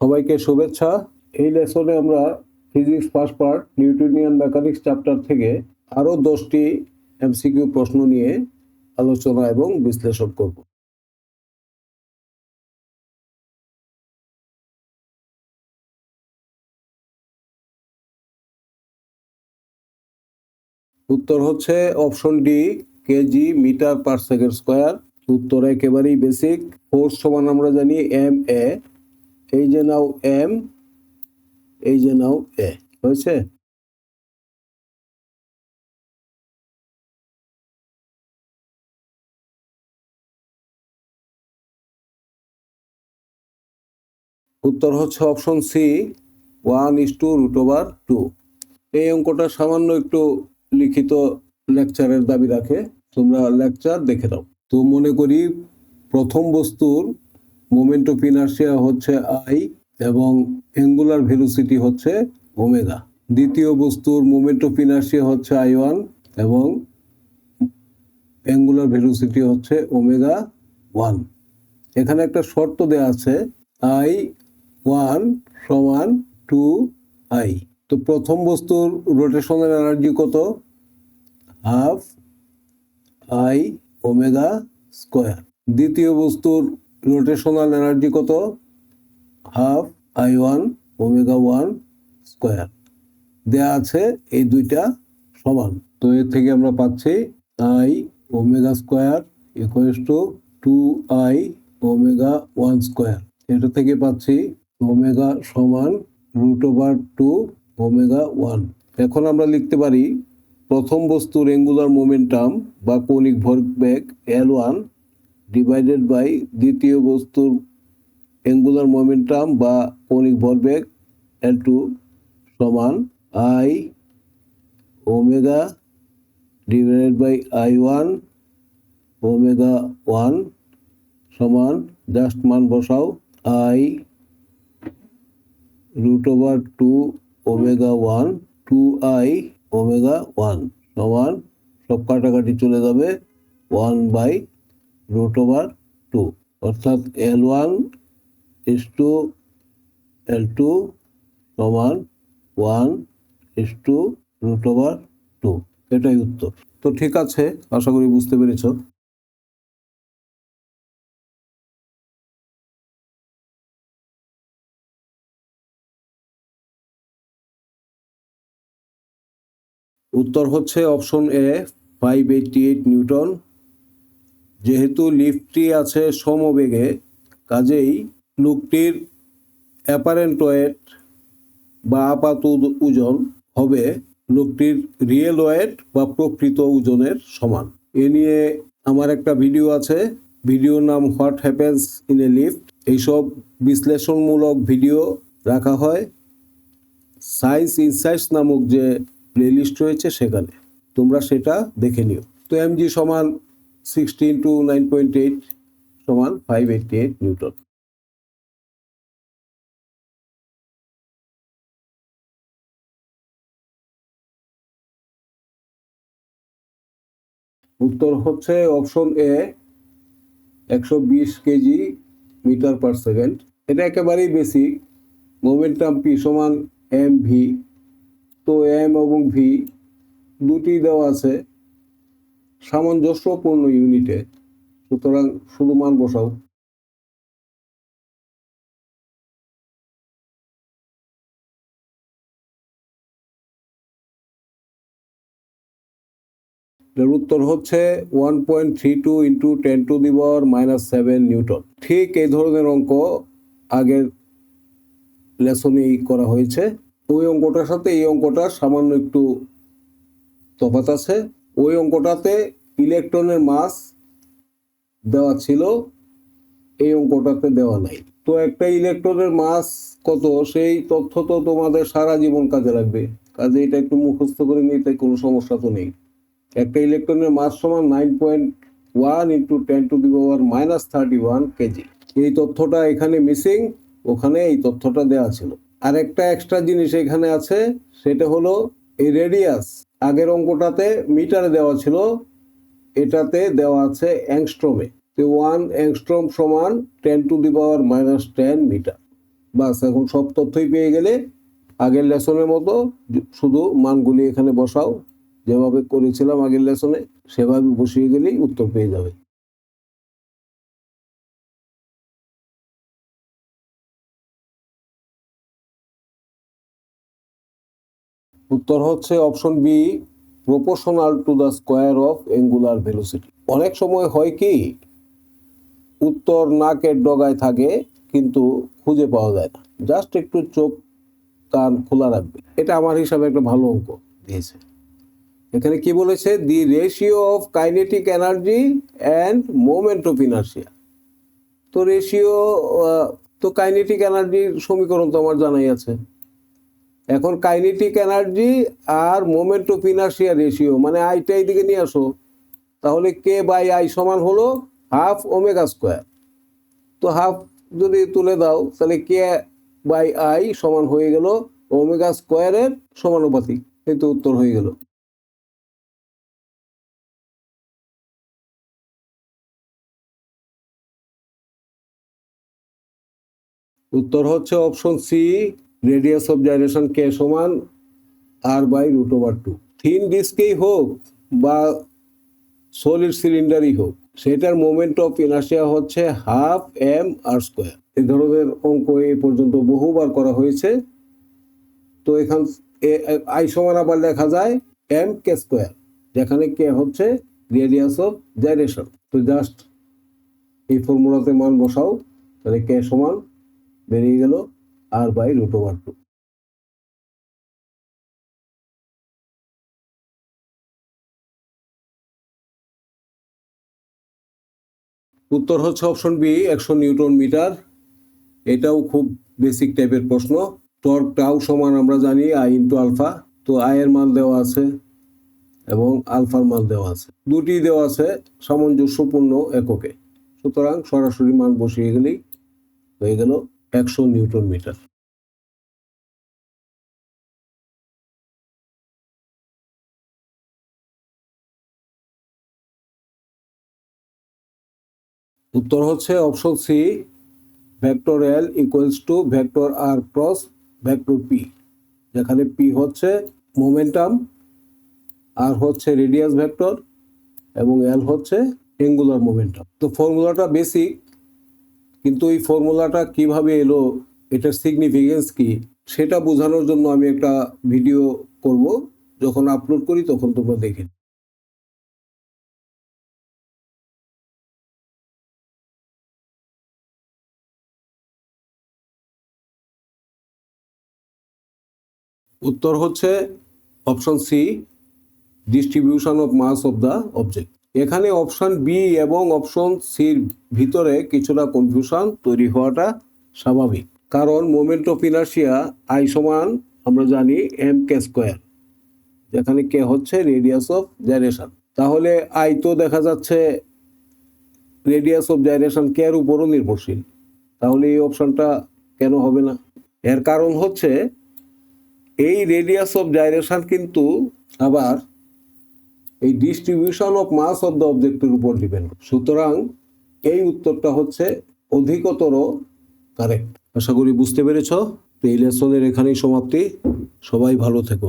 সবাইকে শুভেচ্ছা। এই লেসনে আমরা physics first part Newtonian mechanics chapter থেকে আরও দশটি এমসিকিউ প্রশ্ন নিয়ে আলোচনা এবং বিশ্লেষণ করব। উত্তর হচ্ছে option D KG metre per second square উত্তর একেবারেই বেসিক ফোর্স সমান আমরা জানি এম এ এই যে নাও এম, এই যে নাও এ, হয়েছে? উত্তর হচ্ছে option C, one is two root over two. এই অঙ্কটা সামান্য একটু লিখিত লেকচারের দাবি রাখে, তোমরা লেকচার দেখে দাও তো মনে করি প্রথম বস্তুর মোমেন্ট অফ ইনার্সিয়া হচ্ছে আই এবং অ্যাঙ্গুলার ভেলোসিটি হচ্ছে ওমেগা। দ্বিতীয় বস্তুর মোমেন্ট অফ ইনার্সিয়া হচ্ছে আই ওয়ান এবং অ্যাঙ্গুলার ভেলোসিটি হচ্ছে ওমেগা ওয়ান। এখানে একটা শর্ত দেওয়া আছে, আই ওয়ান সমান টু আই। তো প্রথম বস্তুর রোটেশনের এনার্জি কত? Half I omega square. দ্বিতীয় বস্তুর রোটেশনাল এনার্জি কত? Half I one omega one square দেয়া আছে এই দুইটা সমান। তো এর থেকে আমরা পাচ্ছি I omega square equals to two I omega one square এটা থেকে পাচ্ছি ওমেগা সমান root over two omega one এখন আমরা লিখতে পারি প্রথম বস্তুর অ্যাঙ্গুলার মোমেন্টাম বা কৌণিক ভরবেগ এল ওয়ান ডিভাইডেড বাই দ্বিতীয় বস্তুর অ্যাঙ্গুলার মোমেন্টাম বা কৌণিক ভরবেগ এল টু সমান I omega divided by I one omega one সমান জাস্ট মান বসাও I root over two omega one two I omega one সমান সব কাটাকাটি চলে যাবে one by root over two অর্থাৎ L one is two L two সমান one is two root over two এটাই উত্তর। তো ঠিক আছে, আশা করি বুঝতে পেরেছ। উত্তর হচ্ছে option A five eighty eight newton যেহেতু লিফটটি আছে সমবেগে, কাজেই লোকটির অ্যাপারেন্ট ওয়েট বা আপাত ওজন হবে লোকটির রিয়েল ওয়েট বা প্রকৃত ওজনের সমান। এ নিয়ে আমার একটা ভিডিও আছে। ভিডিওর নাম what happens in a lift. এইসব বিশ্লেষণমূলক ভিডিও রাখা হয় সায়েন্স ইনসাইটস নামক যে প্লেলিস্ট রয়েছে সেখানে। তোমরা সেটা দেখে নিও। তো M G sixteen two nine point eight সমান ফাইভ এইটটি এইট নিউটন উত্তর হচ্ছে অপশন এ একশো বিশ কেজি মিটার পার সেকেন্ড এটা একেবারেই বেসিক মোমেন্টাম পি সমান এম ভি তো এম এবং ভি দুটি দেওয়া আছে। সামঞ্জস্যপূর্ণ ইউনিটে সুতরাং শুধু মান বসাও। এর উত্তর হচ্ছে one point three two into ten to the power minus seven newton ঠিক এই ধরনের অঙ্ক আগের লেসনেই করা হয়েছে। ওই অঙ্কটার সাথে এই অঙ্কটার সামান্য একটু তফাত আছে। ওই অঙ্কটাতে ইলেকট্রনের মাস দেওয়া ছিল, এই অঙ্কটাতে দেওয়া নাই। তো একটা ইলেকট্রনের মাস কত? সেই তথ্য তো তোমাদের সারা জীবন কাজে লাগবে। কাজে এটা একটু মুখস্থ করে নিতে কোনো সমস্যা তো নেই। একটা ইলেকট্রনের মাস সমান nine point one into ten to the power minus thirty one KG. এই তথ্যটা এখানে মিসিং, ওখানে এই তথ্যটা দেওয়া ছিল। আর একটা এক্সট্রা জিনিস এখানে আছে, সেটা হলো এই রেডিয়াস। আগের অঙ্কটাতে মিটারে দেওয়া ছিল, এটাতে দেওয়া আছে অ্যাংস্ট্রমে। তো ওয়ান অ্যাংস্ট্রম সমান ten to the power minus ten metre. বাস, এখন সব তথ্যই পেয়ে গেলে আগের লেসনের মতো শুধু মানগুলি এখানে বসাও। যেভাবে করেছিলাম আগের লেসনে, সেভাবে বসিয়ে গেলেই উত্তর পেয়ে যাবে। উত্তর হচ্ছে option B proportional to the square of angular velocity অনেক সময় হয় কি, উত্তর নাকের ডগায় থাকে, কিন্তু খুঁজে পাওয়া যায় না। জাস্ট একটু চোখ, কান খোলা রাখবে। এটা আমার হিসাবে একটা ভালো অঙ্ক দিয়েছে। এখানে কি বলেছে? The ratio of kinetic energy and moment of inertia তো রেশিও তো কাইনেটিক এনার্জির সমীকরণ তো আমার জানাই আছে। এখন কাইনেটিক এনার্জি আর মোমেন্ট অফ ইনার্সিয়া রেশিও মানে আইটা এইদিকে নিয়ে আসো। তাহলে কে বাই আই সমান হলো হাফ ওমেগা স্কোয়ার তো হাফ যদি তুলে দাও, তাহলে কে বাই আই সমান হয়ে গেল ওমেগা স্কোয়ারের সমানুপাতিক। কিন্তু উত্তর হয়ে গেল। উত্তর হচ্ছে option C radius of gyration K সমান R by root over two thin ডিস্কেই হোক বা সলিড সিলিন্ডারই হোক, সেটার মোমেন্ট অফ ইনার্সিয়া হচ্ছে হাফ এম আর স্কোয়ার এই ধরনের অঙ্ক এ পর্যন্ত বহুবার করা হয়েছে। তো এখান আই সমান আবার লেখা যায় এম কে স্কোয়ার যেখানে কে হচ্ছে রেডিয়াস অফ জাইরেশন তো জাস্ট এই ফর্মুলাতে মান বসাও, তাহলে কে সমান বেরিয়ে গেল। R by root over two উত্তর হচ্ছে অপশন বি একশো নিউটন মিটার। এটাও খুব বেসিক টাইপের প্রশ্ন। টর্ক টাউ সমান আমরা জানি আই ইন্টু আলফা তো আই এর মান দেওয়া আছে এবং আলফার মান দেওয়া আছে। দুটি দেওয়া আছে, সামঞ্জস্যপূর্ণ এককে। সুতরাং সরাসরি মান বসিয়ে গেলেই হয়ে গেল। একশো নিউটন মিটার। উত্তর হচ্ছে option C, vector L equals to vector R cross vector P, যেখানে পি হচ্ছে মোমেন্টাম, আর হচ্ছে রেডিয়াস ভেক্টর, এবং এল হচ্ছে অ্যাঙ্গুলার মোমেন্টাম। তো ফর্মুলাটা বেসিক কিন্তু এই ফর্মুলাটা কীভাবে এলো, এটার সিগনিফিকেন্স কি, সেটা বোঝানোর জন্য আমি একটা ভিডিও করব যখন আপলোড করি, তখন তোমরা দেখে। উত্তর হচ্ছে option C distribution of mass of the object এখানে অপশন বি এবং অপশন সির ভিতরে কিছুটা কনফিউশন তৈরি হওয়াটা স্বাভাবিক। কারণ মোমেন্ট অফ ইনার্সিয়া আই সমান আমরা জানি এম কে স্কোয়ার যেখানে কে হচ্ছে রেডিয়াস অফ জাইরেশন তাহলে আই তো দেখা যাচ্ছে রেডিয়াস অফ জাইরেশন কে এর উপরও নির্ভরশীল। তাহলে এই অপশনটা কেন হবে না? এর কারণ হচ্ছে এই রেডিয়াস অফ জাইরেশন কিন্তু আবার এই distribution of mass of the অবজেক্টের উপর ডিপেন্ড সুতরাং এই উত্তরটা হচ্ছে অধিকতর কারেক্ট আশা করি বুঝতে পেরেছ। তো এই লেসনের এখানেই সমাপ্তি। সবাই ভালো থেকো।